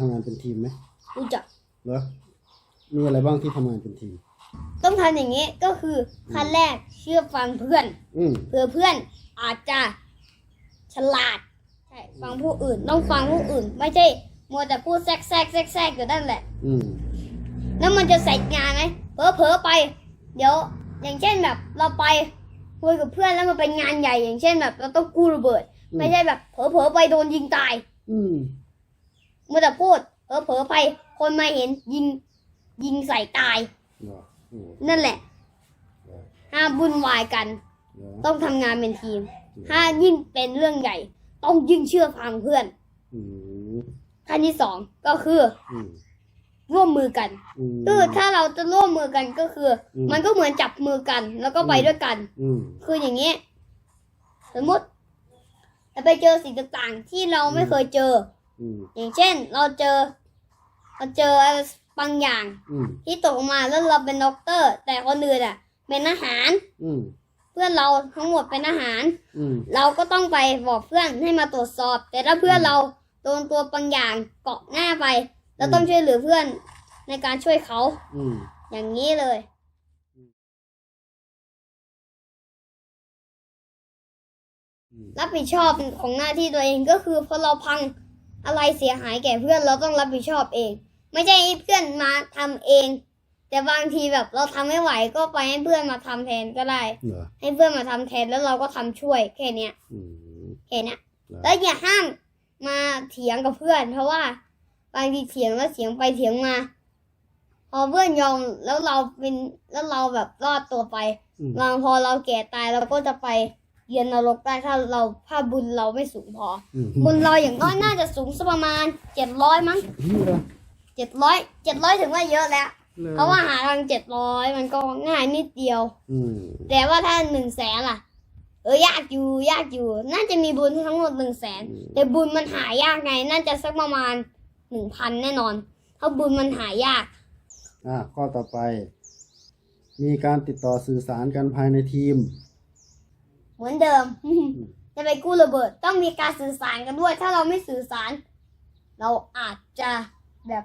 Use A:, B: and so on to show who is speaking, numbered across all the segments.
A: ทำงานเป็นทีมไหม
B: รู้จัก
A: เหรอมีอะไรบ้างที่ทำงานเป็นทีม
B: ต้องทำอย่างนี้ก็คือขั้นแรกเชื่อฟังเพื่อน
A: อืม
B: เผื่อเพื่อนอาจจะฉลาดใช่ฟังผู้อื่น ต้องฟังผู้อื่น ไม่ใช่มัวแต่พูดแทรกแทรกแทรกแทรกอยู่นั่นแหละ
A: อืม
B: แล้วมันจะเสร็จงานไหมเผลอเผลอๆไป เดี๋ยว อย่างเช่นแบบ เราไปคุยกับเพื่อนแล้วมันเป็นงานใหญ่ อย่างเช่นแบบ เราต้องกู้ระเบิด
A: อืม
B: ไม่ใช่แบบ เผลอเผลอๆไปโดนยิงตาย
A: อืม
B: มัวแต่พูดเผลอเผลอๆไป คนมาเห็นยิงยิงใส่ตาย
A: เหรออืม
B: นั่นแหละห้ามวุ่นวายกัน
A: เหรอ
B: ต้องทำงานเป็นทีม ถ้ายิ่งเป็นเรื่องใหญ่ ต้องยิ่งเชื่อฟังเพื่อน
A: อืม
B: ขั้นที่สองก็คือ
A: อืม
B: ร่วมมือกัน
A: อืม
B: คือถ้าเราจะร่วมมือกันก็คือ
A: อืม
B: มันก็เหมือนจับมือกัน แล้วก็ไป
A: อืม
B: ด้วยกัน
A: อืม
B: คืออย่างนี้ สมมติเราไปเจอสิ่งต่างๆ ที่เราไม่เคยเจอ
A: อืม
B: อย่างเช่นเราเจอ เราเจออะไรบางอย่าง
A: อืม
B: ที่ตกมาแล้วเราเป็นด็อกเตอร์ แต่คนอื่นอะ เป็นอาหาร
A: อืม
B: เพื่อนเราทั้งหมดเป็นอาหาร
A: อืม
B: เราก็ต้องไปบอกเพื่อนให้มาตรวจสอบ แต่ถ้าเพื่อน
A: อืม
B: เราโดนตัวบางอย่างเกาะหน้าไปเรา
A: อืม
B: ต้องช่วยเหลือเพื่อนในการช่วยเขา
A: อืม
B: อย่างนี้เลย
A: อืม
B: รับผิดชอบของหน้าที่ตัวเองก็คือพอเราพัง อะไรเสียหายแก่เพื่อนเราต้องรับผิดชอบเอง ไม่ใช่ให้เพื่อนมาทำเอง แต่บางทีแบบเราทำไม่ไหวก็ไปให้เพื่อนมาทำแทนก็ได้
A: เหรอ
B: ให้เพื่อนมาทำแทนแล้วเราก็ทำช่วยแค่เนี้ย
A: อืม
B: แค่เนี้ย
A: เหรอ
B: แล้วอย่าห้ามมาเถียงกับเพื่อน เพราะว่า บางทีเถียงแล้วเถียงไปเถียงมา พอเพื่อนยอมแล้วเราเป็นแล้วเราแบบรอดตัวไป
A: อืม
B: บางพอเราแก่ตายเราก็จะไป เรียนนรกได้ถ้าเราถ้าบุญเราไม่สูงพอ
A: อืม
B: บุญเราอย่างน้อยน่าจะสูงสักประมาณเจ็ดร้อยมั้ง
A: เหรอ
B: เจ็ดร้อยเจ็ดร้อยถึงว่าเยอะแล้ว
A: หอ
B: เพราะว่าหาทางเจ็ดร้อยมันก็ง่ายนิดเดียว
A: อืม
B: แต่ว่าถ้าหนึ่งแสนล่ะ เออยากอยู่ยากอยู่ น่าจะมีบุญทั้งหมดหนึ่งแสน
A: อืม
B: แต่บุญมันหายากไง น่าจะสักประมาณหนึ่งพันแน่นอนเพราะบุญมันหายาก
A: อะข้อต่อไป มีการติดต่อสื่อสารกันภายในทีม
B: เหมือนเดิม จะไปกู้ระเบิด ต้องมีการสื่อสารกันด้วย ถ้าเราไม่สื่อสาร เราอาจจะแบบ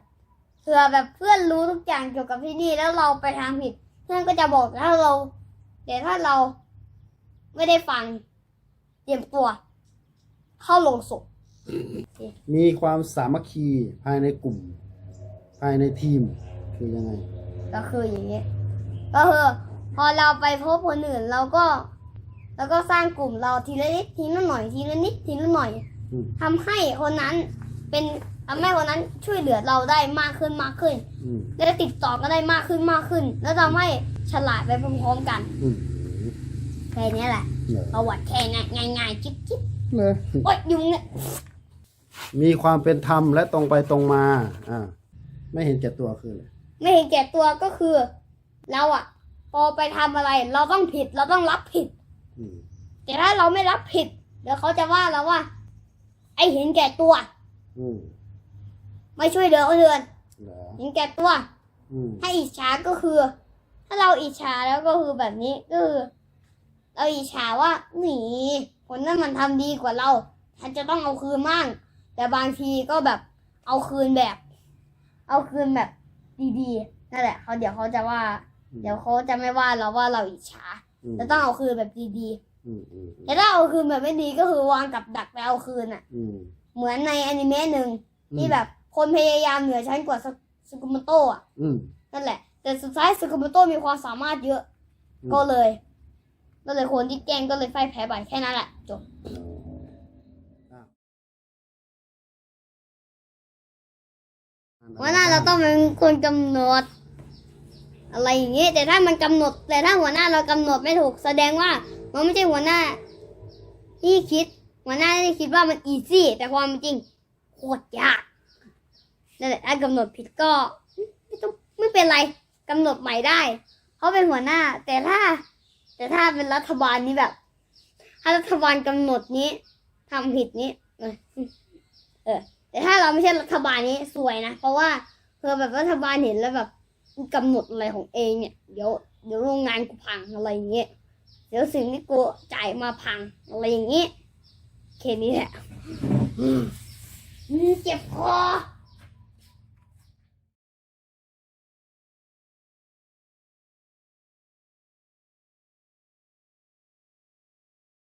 B: เผื่อแบบเพื่อนรู้ทุกอย่างเกี่ยวกับที่นี่แล้วเราไปทางผิด เพื่อนก็จะบอกถ้าเราแต่ถ้าเราไม่ได้ฟังเตรียมตัว เข้าลงศพ
A: มีความสามัคคีภายในกลุ่ม ภายในทีมคือยังไง
B: ก็คืออย่างนี้ก็คือพอเราไปพบคนอื่นเราก็ แล้วก็สร้างกลุ่มเราทีละนิดทีละหน่อยทีละนิดทีละหน่อย
A: อืม
B: ทำให้คนนั้นเป็นทำให้คนนั้นช่วยเหลือเราได้มากขึ้นมากขึ้น
A: อืม
B: และติดต่อกันได้มากขึ้นมากขึ้น แล้วทำให้ฉลาดไปพร้อมๆกัน
A: อืม
B: แค่นี้แหละ
A: เหรอ
B: ประวัติแค่ง่ายง่ายๆจิ๊บจิ๊บ
A: เลย
B: โอ๊ยยุงเนี่ย
A: มีความเป็นธรรมและตรงไปตรงมา อ่า ไม่เห็นแก่ตัวคืออะไร
B: ไม่เห็นแก่ตัวก็คือ เราอะพอไปทำอะไร เราต้องผิดเราต้องรับผิด
A: อืม
B: แต่ถ้าเราไม่รับผิด เดี๋ยวเขาจะว่าเราว่า ไอเห็นแก่ตัว
A: อืม
B: ไม่ช่วยเหลือคนอื่น
A: เหรอ
B: เห็นแก่ตัว
A: อืม
B: ถ้าอิจฉาก็คือ ถ้าเราอิจฉาแล้วก็คือแบบนี้ก็คือเราอิจฉาว่าหนีคนนั้นมันทำดีกว่าเราฉันจะต้องเอาคืนมั่งแต่บางทีก็แบบเอาคืนแบบ เอาคืนแบบดีๆนั่นแหละเขาเดี๋ยวเขาจะว่า เดี๋ยวเขาจะไม่ว่าเราว่าเราอิจฉา
A: ม
B: จะต้องเอาคืนแบบดี
A: อืมอืม
B: ๆแต่ถ้าเอาคืนแบบไม่ดีก็คือวางกับดักแล้วเอาคืนอะ
A: อืม
B: เหมือนในอนิเมะหนึ่ง
A: อืม
B: ที่แบบคนพยายามเหนือชั้นกว่าสุกุมโตะอะ
A: อืม
B: นั่นแหละ แต่สุดท้ายสุกุมโตะมีความสามารถเยอะ
A: อืม
B: ก็เลยก็เลยคนที่แกล้งก็เลยไฟแพ้ไปแค่นั้นแหละจบว่าหน้าเราต้องเป็นคนกำหนด อะไรอย่างนี้ยแต่ถ้ามันกำหนด แต่ถ้าหัวหน้าเรากำหนดไม่ถูกแสดงว่า มันไม่ใช่หัวหน้าที่คิด หัวหน้าที่คิดว่ามันอีซี่แต่ความจริงโคตรยากนั่นแหละถ้ากำหนดผิดก็ไม่ต้องไม่เป็นไรกำหนดใหม่ได้เขาเป็นหัวหน้า แต่ถ้า แต่ถ้าเป็นรัฐบาลนี้แบบ ถ้ารัฐบาลกำหนดนี้ทำผิดนี้เออเออแต่ถ้าเราไม่ใช่รัฐบาลนี้สวยนะเพราะว่าเพื่อแบบรัฐบาลเห็นแล้วแบบ กำหนดอะไรของเองเนี่ยเดี๋ยวเดี๋ยวโรงงานกูพังอะไรอย่างเงี้ยเดี๋ยวสิ่งที่กูจ่ายมาพังอะไรอย่างงี้แค่นี้แหละอืมอืมเจ็บคอ